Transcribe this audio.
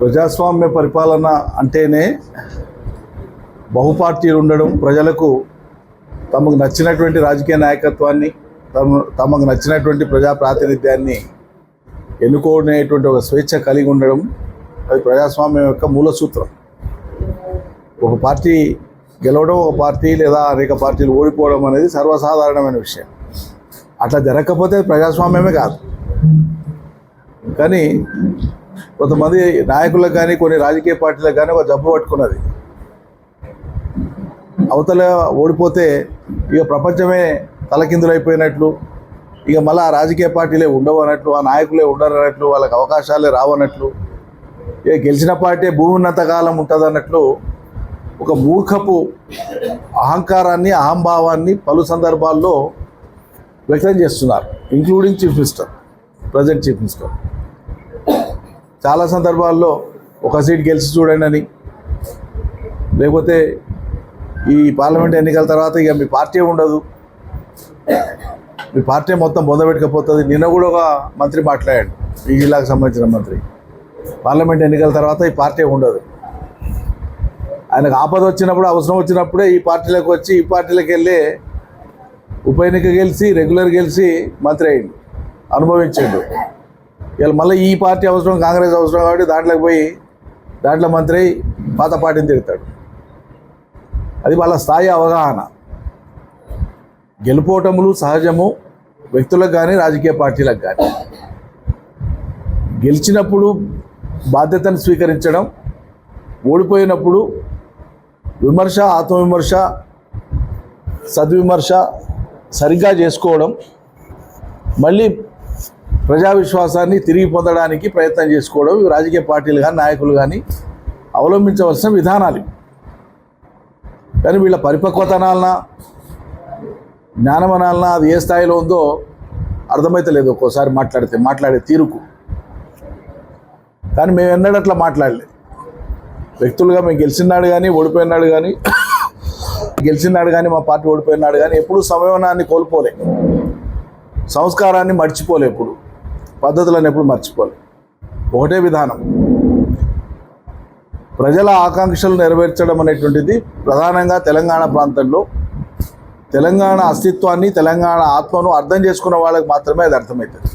ప్రజాస్వామ్య పరిపాలన అంటేనే బహుపార్టీలు ఉండడం ప్రజలకు తమకు నచ్చినటువంటి రాజకీయ నాయకత్వాన్ని తమ తమకు నచ్చినటువంటి ప్రజా ప్రాతినిధ్యాన్ని ఎన్నుకునేటువంటి ఒక స్వేచ్ఛ కలిగి ఉండడం అది ప్రజాస్వామ్యం యొక్క మూల సూత్రం. ఒక పార్టీ గెలవడం ఒక పార్టీ లేదా అనేక పార్టీలు ఓడిపోవడం అనేది సర్వసాధారణమైన విషయం. అట్లా జరగకపోతే ప్రజాస్వామ్యమే కాదు. కానీ కొంతమంది నాయకులకు కానీ కొన్ని రాజకీయ పార్టీలకు కానీ ఒక జబ్బు పట్టుకున్నది. అవతల ఓడిపోతే ఇక ప్రపంచమే తలకిందులైపోయినట్లు ఇక మళ్ళీ ఆ రాజకీయ పార్టీలే ఉండవు అన్నట్లు ఆ నాయకులే ఉండరు అన్నట్లు వాళ్ళకి అవకాశాలే రావన్నట్లు ఇక గెలిచిన పార్టీ భూమి ఉన్నంత కాలం ఉంటుంది అన్నట్లు ఒక మూర్ఖపు అహంకారాన్ని అహంభావాన్ని పలు సందర్భాల్లో వ్యక్తం చేస్తున్నారు including chief minister present chief minister చాలా సందర్భాల్లో ఒక సీట్ గెలిచి చూడండి అని. లేకపోతే ఈ పార్లమెంట్ ఎన్నికల తర్వాత ఇక మీ పార్టీ ఉండదు. మీ పార్టీ మొత్తం బొందబెట్టకపోతుంది నిన్న కూడా ఒక మంత్రి మాట్లాడాడు. ఈ జిల్లాకు సంబంధించిన మంత్రి. పార్లమెంట్ ఎన్నికల తర్వాత ఈ పార్టీ ఉండదు. ఆయనకు ఆపద వచ్చినప్పుడు అవసరం వచ్చినప్పుడే ఈ పార్టీలకు వచ్చి ఈ పార్టీలకు వెళ్ళి ఉప ఎన్నిక గెలిచి రెగ్యులర్ గెలిచి మంత్రి అయ్యిండు అనుభవించాడు. వీళ్ళు మళ్ళీ ఈ పార్టీ అవసరం కాంగ్రెస్ అవసరం కాబట్టి దాంట్లోకి పోయి దాంట్లో మంత్రి అయి పాత పార్టీని తిడతాడు. అది వాళ్ళ స్థాయి అవగాహన. గెలుపోటములు సహజము వ్యక్తులకు కానీ రాజకీయ పార్టీలకు కానీ గెలిచినప్పుడు బాధ్యతను స్వీకరించడం ఓడిపోయినప్పుడు విమర్శ ఆత్మవిమర్శ సద్విమర్శ సరిగ్గా చేసుకోవడం మళ్ళీ ప్రజా విశ్వాసాన్ని తిరిగి పొందడానికి ప్రయత్నం చేసుకోవడం ఇవి రాజకీయ పార్టీలు కానీ నాయకులు కానీ అవలంబించవలసిన విధానాలు కానీ వీళ్ళ పరిపక్వతనాలన జ్ఞానమనాలన అది ఏ స్థాయిలో ఉందో అర్థమైతలేదు ఒక్కోసారి మాట్లాడితే మాట్లాడే తీరుకు. కానీ మేము ఎన్నడూ అట్లా మాట్లాడలేదు వ్యక్తులుగా మేము గెలిచినాడు కానీ ఓడిపోయినాడు కానీ గెలిచినాడు కానీ మా పార్టీ ఓడిపోయినాడు కానీ ఎప్పుడూ సమయనాన్ని కోల్పోలే. సంస్కారాన్ని మర్చిపోలే ఎప్పుడు. పద్ధతులను ఎప్పుడు మర్చిపోవాలి ఒకటే విధానం. ప్రజల ఆకాంక్షలు నెరవేర్చడం అనేటువంటిది ప్రధానంగా తెలంగాణ ప్రాంతంలో. తెలంగాణ అస్తిత్వాన్ని తెలంగాణ ఆత్మను అర్థం చేసుకున్న వాళ్ళకి మాత్రమే అది అర్థమవుతుంది.